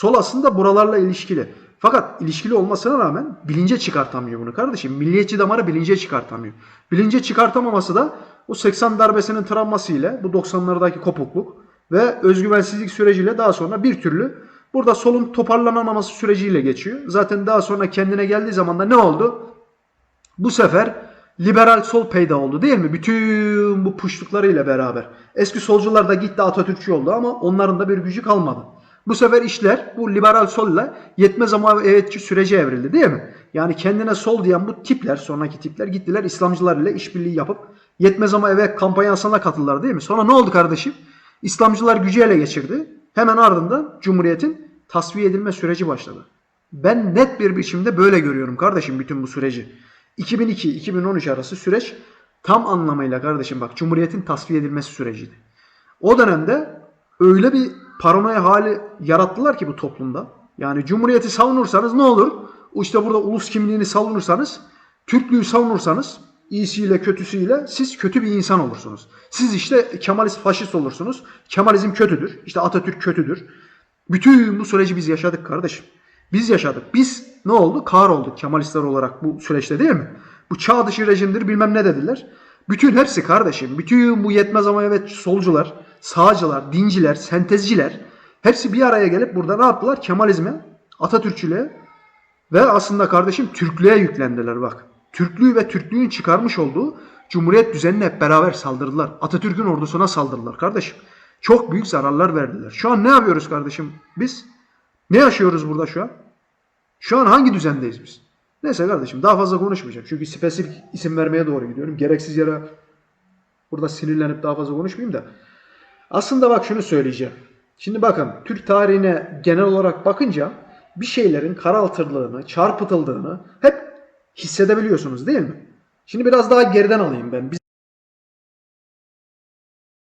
Sol aslında buralarla ilişkili. Fakat ilişkili olmasına rağmen bilince çıkartamıyor bunu kardeşim. Milliyetçi damarı bilince çıkartamıyor. Bilince çıkartamaması da o 80 darbesinin travması ile bu 90'lardaki kopukluk ve özgüvensizlik süreciyle daha sonra bir türlü burada solun toparlanamaması süreciyle geçiyor. Zaten daha sonra kendine geldiği zaman da ne oldu? Bu sefer liberal sol peyda oldu değil mi? Bütün bu puşluklarıyla beraber. Eski solcular da gitti Atatürkçü oldu ama onların da bir gücü kalmadı. Bu sefer işler bu liberal solla yetmez ama evetçi sürece evrildi değil mi? Yani kendine sol diyen bu tipler, sonraki tipler gittiler İslamcılar ile işbirliği yapıp yetmez ama evet kampanyasına katıldılar değil mi? Sonra ne oldu kardeşim? İslamcılar gücü ele geçirdi. Hemen ardından Cumhuriyet'in tasfiye edilme süreci başladı. Ben net bir biçimde böyle görüyorum kardeşim bütün bu süreci. 2002-2013 arası süreç tam anlamıyla kardeşim bak Cumhuriyet'in tasfiye edilmesi süreciydi. O dönemde öyle bir paranoya hali yarattılar ki bu toplumda. Yani Cumhuriyet'i savunursanız ne olur? İşte burada ulus kimliğini savunursanız, Türklüğü savunursanız iyisiyle kötüsüyle siz kötü bir insan olursunuz. Siz işte Kemalist faşist olursunuz. Kemalizm kötüdür. İşte Atatürk kötüdür. Bütün bu süreci biz yaşadık kardeşim. Biz yaşadık. Biz ne oldu? Kar olduk Kemalistler olarak bu süreçte değil mi? Bu çağ dışı rejimdir bilmem ne dediler. Bütün hepsi kardeşim. Bütün bu yetmez ama evet solcular, sağcılar, dinciler, sentezciler hepsi bir araya gelip burada ne yaptılar? Kemalizme, Atatürkçülüğe ve aslında kardeşim Türklüğe yüklendiler bak. Türklüğü ve Türklüğün çıkarmış olduğu Cumhuriyet düzenine hep beraber saldırdılar. Atatürk'ün ordusuna saldırdılar kardeşim. Çok büyük zararlar verdiler. Şu an ne yapıyoruz kardeşim biz? Ne yaşıyoruz burada şu an? Şu an hangi düzendeyiz biz? Neyse kardeşim daha fazla konuşmayacağım. Çünkü spesifik isim vermeye doğru gidiyorum. Gereksiz yere burada sinirlenip daha fazla konuşmayayım da. Aslında bak şunu söyleyeceğim. Şimdi bakın Türk tarihine genel olarak bakınca bir şeylerin karaltırlığını, çarpıtıldığını hep hissedebiliyorsunuz değil mi? Şimdi biraz daha geriden alayım ben.